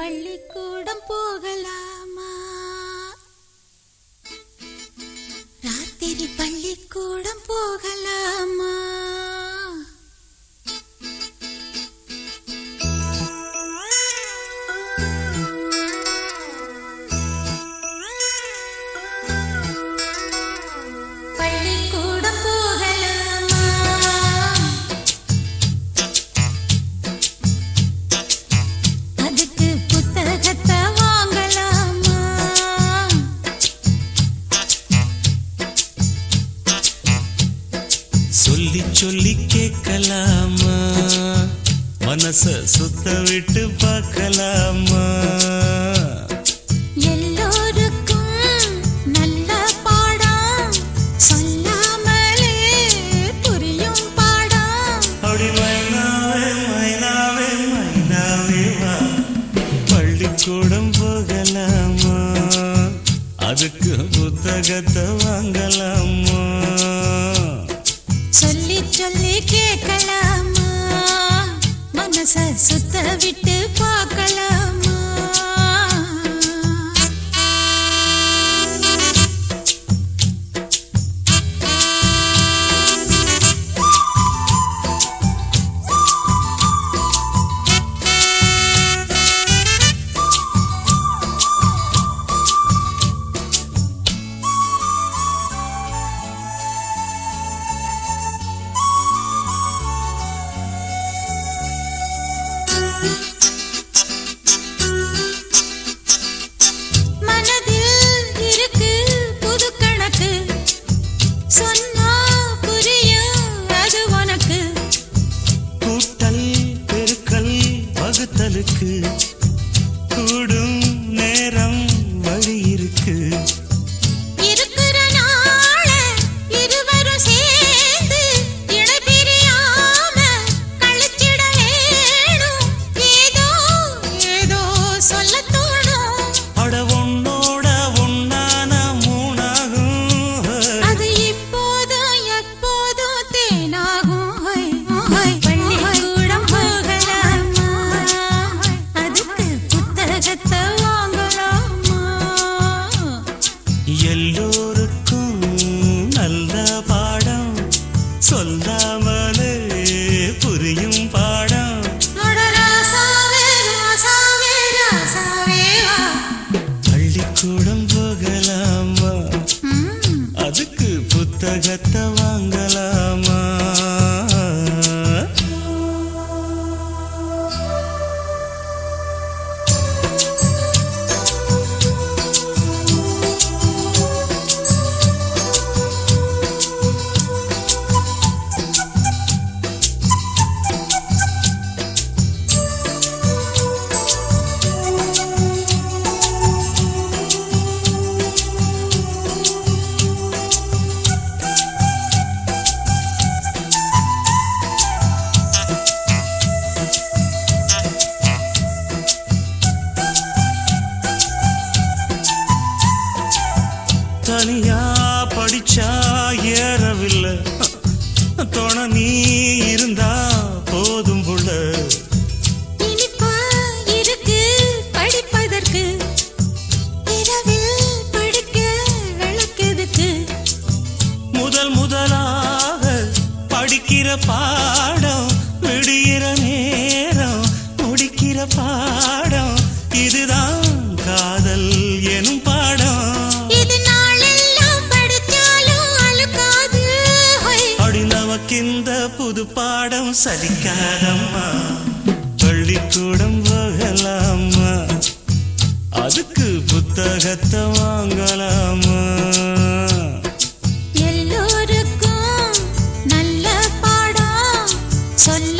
பள்ளிக்கூடம் போகலாமா? ராத்திரி பள்ளிக்கூடம் சொல்லி சொல்லி கேட்கலாமா? மனச சுத்த விட்டு பார்க்கலாமா பள்ளிக்கூடம் போகலாமா? அதுக்கு புத்தகத்தை வாங்கலாமா? சொல்லி சொல்லி கேட்கலாமா? மனச சுத்த விட்டு பா. வகுத்தலுக்கு எல்லோருக்கும் துணை நீ இருந்தா போதும் புள்ள இருக்கு படிப்பதற்கு. படிக்க விளக்குதுக்கு முதல் முதலாக படிக்கிற பாடம் புது பாடம் சலிக்காதம்மா. பள்ளிக்கூடம் போகலாமா அதுக்கு புத்தகத்தை வாங்கலாமா எல்லோருக்கும் நல்ல பாடம் சொல்ல